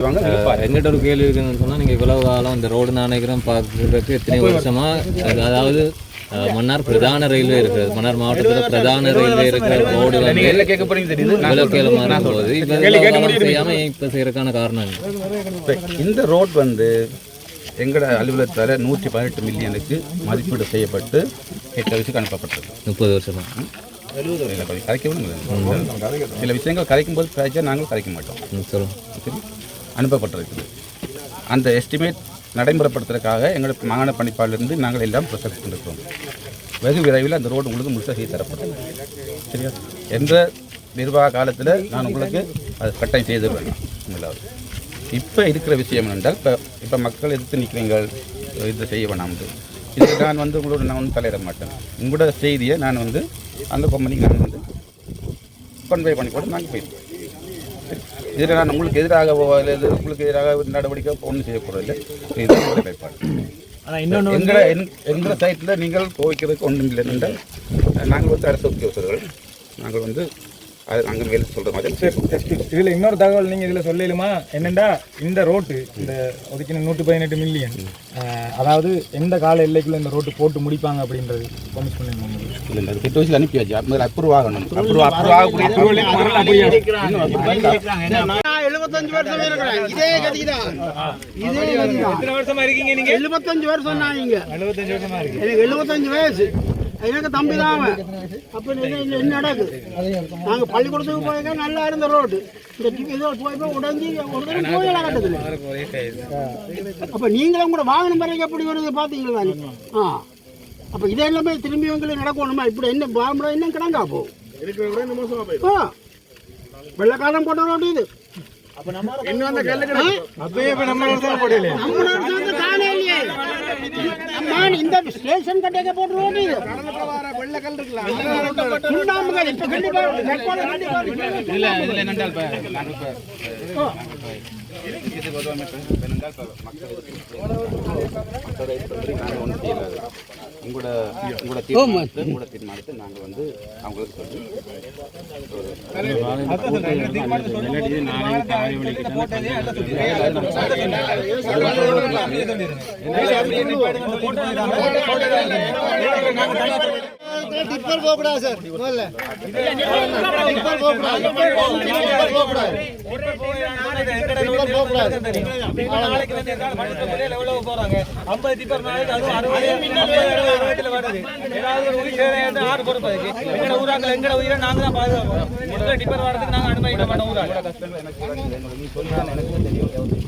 எங்கிட்ட ஒரு கேள்வி இருக்குன்னு சொன்னா நீங்க இவ்வளவு காலம் இந்த ரோடு நாணயக்கிறோம் பார்க்கறதுக்கு எத்தனை வருஷமா? அது- அதாவது மன்னார் பிரதான ரயில்வே இருக்கிறது மன்னார் மாவட்டத்துல பிரதான ரயில்வே இருக்கிற ரோடு வந்து சொல்றேன். இப்ப செய்யறதுக்கான காரணம் இந்த ரோட் வந்து எங்கட அலுவலகத்தால் நூற்றி பதினெட்டு மில்லியனுக்கு மதிப்பீடு செய்யப்பட்டு எட்டு வயசுக்கு அனுப்பப்பட்டது. முப்பது வருஷமா? விடுங்க. சில விஷயங்கள் கதைக்கும் போது நாங்கள் கதைக்க மாட்டோம். ம், சொல்லுங்க. சரி. அனுப்பப்பட்டிருக்குது. அந்த எஸ்டிமேட் நடைமுறைப்படுத்துறதுக்காக எங்களோட மாகாண பணிப்பாளிலிருந்து நாங்கள் எல்லாம் ப்ரொசஸ் பண்ணிருக்கோம் வெகு விரைவில் அந்த ரோடு உங்களுக்கு முழுசாக செய்து தரப்படும். சரியா? எந்த நிர்வாக காலத்தில் நான் உங்களுக்கு அது கட்டாயம் செய்திருவேன் முதலாவது இப்போ இருக்கிற விஷயம் என்றால் இப்போ இப்போ மக்கள் எதிர்த்து நிற்கிறீங்கள் இதை செய்ய வேணாம். இதுக்கு நான் வந்து உங்களோட நான் வந்து தலையிட மாட்டேன். உங்களோட செய்தியை நான் வந்து அந்த கம்பெனிக்கு நான் வந்து கன்வே பண்ணி கூட நாங்கள் போயிருக்கோம் நான் உங்களுக்கு எதிராக உங்களுக்கு எதிராக நடவடிக்கை ஒன்றும் செய்யக்கூடாது இது ஒரு நிலைப்பாடு ஆனால் இன்னொன்று எங்களை எங்- எங்களை சைட்டில் நீங்கள் கோவிக்கிறதுக்கு ஒன்றும் இல்லை என்றால் நாங்கள் வந்து அரசு உத்தியோகஸ்தர்கள் நாங்கள் வந்து அது நாங்கள் மேலே சொல்கிற மாதிரி. இதில் இன்னொரு தகவல் நீங்கள் இதில் சொல்லலுமா? என்னண்டா இந்த ரோட்டு இந்த ஒதுக்கின நூற்றி பதினெட்டு மில்லியன் அதாவது எந்த கால எல்லைக்குள்ள இந்த ரோட்டு போட்டு முடிப்பாங்க அப்படின்றது இல்லை இல்லை திட்ட வயசில் அனுப்பியாச்சு. அப்போ அப்ரூவ் ஆகணும். அப்ரூவ் அப்ரூவ் ஆகக்கூடிய நான் 75 வருஷம் இருக்கிறேன். இதே கதிதான். இதே கதிதான். எத்தனை வருஷமா இருக்கீங்க நீங்க? 75 வருஷம் நான் இங்க. எழுபத்தஞ்சு வருஷமா இருக்கு எனக்கு 75 வயசு. எனக்கு தம்பி தான் அவன். அப்ப என்ன நடக்குது? நாங்க பள்ளிக்கூடத்துக்கு போயிருக்க நல்லா இருந்த ரோடு இந்த இதோ போய் போய் உடைஞ்சு ஒரு தடவை கோயிலா கட்டுது அப்ப நீங்களும் கூட வாகனம் வரைக்கும் எப்படி வருது பாத்தீங்களா நீ? ஆ அப்ப இதே எல்லாமே திரும்பி உங்களுக்கு நடக்கணுமா இப்படி என்ன பாம்புட என்ன கிடங்கா போ ஆ. வெள்ளக்காரன் போட்ட ரோடு இது அப்பயே இப்ப நம்ம வருஷம் போடலையே நம்ம நாட்டுல வந்து தானே இல்லையே. அம்மா, இந்த ஸ்டேஷன் கட்டைக்க போட்டு ரோடு இது. சுண்ணாம்புகள் இப்ப கண்டிப்பா. இல்லை இதில் ஒன்றும் உங்களோட உங்களோட தீர்மானத்தை உங்களோட தீர்மானத்தை நாங்கள் வந்து அவங்களுக்கு சொல்லி டிப்பர் போகக்கூடாது சார் முதல்ல டிப்பர் போகக்கூடாது டிப்பர் டிப்பர் நாளைக்கு வந்து மனுஷன் போறாங்க ஐம்பது டிப்பர் நாளைக்கு அதுவும் அறுபது அறுபதுல வருது ஏதாவது ஒரு உயிர் ஆறு பொறுப்பதுக்கு எங்கட ஊராங்க எங்கட உயிரை நாங்க தான் பாதுகாப்போம் எங்களை டிப்பர் வரதுக்கு நாங்க அனுமதிக்க மாட்டோம் ஊராக நீ சொன்னா எனக்கு தெரியும் நான் வந்து